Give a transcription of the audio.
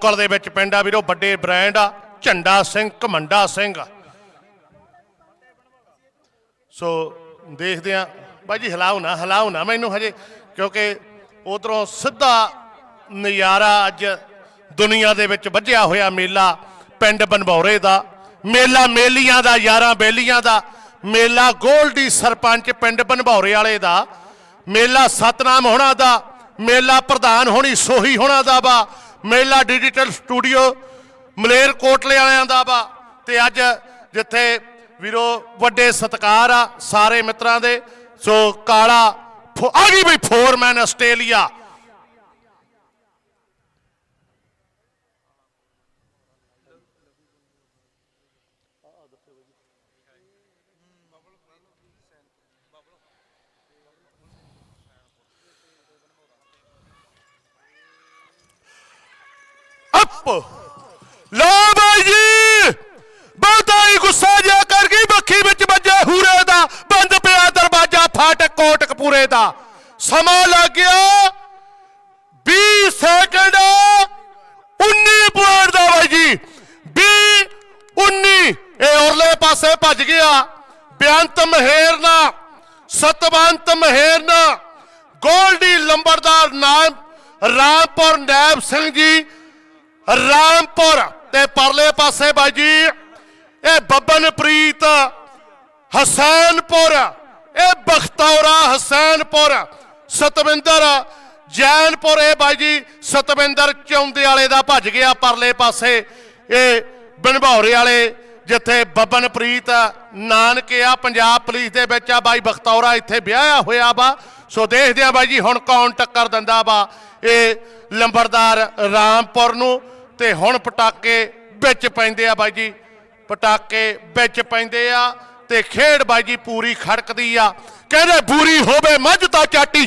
Local ਦੇ ਵਿੱਚ ਪਿੰਡ ਆ ਵੀਰੋ, ਵੱਡੇ ਬ੍ਰਾਂਡ ਆ, ਝੰਡਾ ਸਿੰਘ ਕਮੰਡਾ ਸਿੰਘ। ਸੋ ਦੇਖਦੇ ਆ ਬਾਈ ਜੀ, ਹਿਲਾਓ ਨਾ ਹਿਲਾਓ ਨਾ ਮੈਨੂੰ ਹਜੇ, ਕਿਉਂਕਿ ਉਧਰੋਂ ਸਿੱਧਾ ਨਜ਼ਾਰਾ ਅੱਜ ਦੁਨੀਆ ਦੇ ਵਿੱਚ ਵੱਜਿਆ ਹੋਇਆ ਮੇਲਾ, ਪਿੰਡ ਬਨਭੌਰੇ ਦਾ। ਮੇਲਾ ਮੇਲੀਆਂ ਦਾ, ਯਾਰਾਂ ਬੇਲੀਆਂ ਦਾ। ਮੇਲਾ ਗੋਲਡੀ ਸਰਪੰਚ ਪਿੰਡ ਬਨਭੌਰੇ ਵਾਲੇ ਦਾ। ਮੇਲਾ ਸਤਨਾਮ ਹੋਣਾ ਦਾ, ਮੇਲਾ ਪ੍ਰਧਾਨ ਹੋਣੀ ਸੋਹੀ ਹੋਣਾ ਦਾ ਵਾ। ਮੇਲਾ ਡਿਜੀਟਲ ਸਟੂਡੀਓ ਮਲੇਰ ਕੋਟਲੇ ਵਾਲਿਆਂ ਦਾ ਵਾ। ਤੇ ਅੱਜ ਜਿੱਥੇ ਵੀਰੋ ਵੱਡੇ ਸਤਕਾਰ ਆ ਸਾਰੇ ਮਿੱਤਰਾਂ ਦੇ, ਸੋ ਕਾਲਾ ਆ ਗਈ ਬਈ ਫੋਰਮੈਨ ਆਸਟ੍ਰੇਲੀਆ। ਅਪ ਲੋ ਬਾਈ ਜੀ, ਬਹੁਤਾ ਹੀ ਗੁੱਸਾ ਜਿਹਾ ਕਰ ਗਈ ਬੱਖੀ ਵਿੱਚ ਵੱਜੇ ਹੂਰੇ ਦਾ, ਬੰਦ ਪਿਆ ਦਰਵਾਜ਼ਾ ਫਾਟਕ ਕੋਟਕ ਦਾ। ਸਮਾਂ ਲੱਗ ਗਿਆ 20 ਸੈਕਿੰਡ 19 ਪੁਆਇੰਟ ਦਾ ਬਾਈ ਜੀ 20 19 ਇਹ ਔਰਲੇ ਪਾਸੇ ਭੱਜ ਗਿਆ। ਬੇਅੰਤ ਮਹੇਰਨਾ ਸਤਵੰਤ ਮਹੇਰਨਾ ਗੋਲਡੀ ਲੰਬੜਦਾਰ ਨਾਮ, ਰਾਮਪੁਰ ਨੈਬ ਸਿੰਘ ਜੀ ਰਾਮਪੁਰ ਤੇ ਪਰਲੇ ਪਾਸੇ ਬਾਈ ਜੀ, ਇਹ ਬੱਬਨਪ੍ਰੀਤ ਹਸੈਨਪੁਰ, ਇਹ ਬਖਤੌਰਾ ਹਸੈਨਪੁਰ, ਸਤਵਿੰਦਰ ਜੈਨਪੁਰ, ਇਹ ਬਾਈ ਜੀ, ਸਤਵਿੰਦਰ ਚੌਂਦੇ ਵਾਲੇ ਦਾ ਭੱਜ ਗਿਆ ਪਰਲੇ ਪਾਸੇ, ਇਹ ਬਨਭੌਰੇ ਵਾਲੇ, ਜਿੱਥੇ ਬੱਬਨਪ੍ਰੀਤ ਨਾਨਕੇ ਆ, ਪੰਜਾਬ ਪੁਲਿਸ ਦੇ ਵਿੱਚ ਆ, ਬਾਈ ਬਖਤੌਰਾ ਇੱਥੇ ਵਿਆਹਿਆ ਹੋਇਆ ਵਾ। ਸੋ ਦੇਖਦੇ ਆ ਬਾਈ ਜੀ, ਹੁਣ ਕੌਣ ਟੱਕਰ ਦਿੰਦਾ ਵਾ? ਇਹ ਲੰਬੜਦਾਰ ਰਾਮਪੁਰ ਨੂੰ ਤੇ ਹੁਣ ਪਟਾਕੇ ਵਿੱਚ ਪੈਂਦੇ ਆ ਬਾਈ ਜੀ। ਪਟਾਕੇ ਵਿੱਚ ਪੈਂਦੇ ਆ ਤੇ ਖੇਡ ਬਾਈ ਜੀ ਪੂਰੀ ਖੜਕਦੀ ਆ। ਕਹਿੰਦੇ ਬੂਰੀ ਹੋਵੇ ਮੱਝ ਤਾਂ ਚਾਟੀ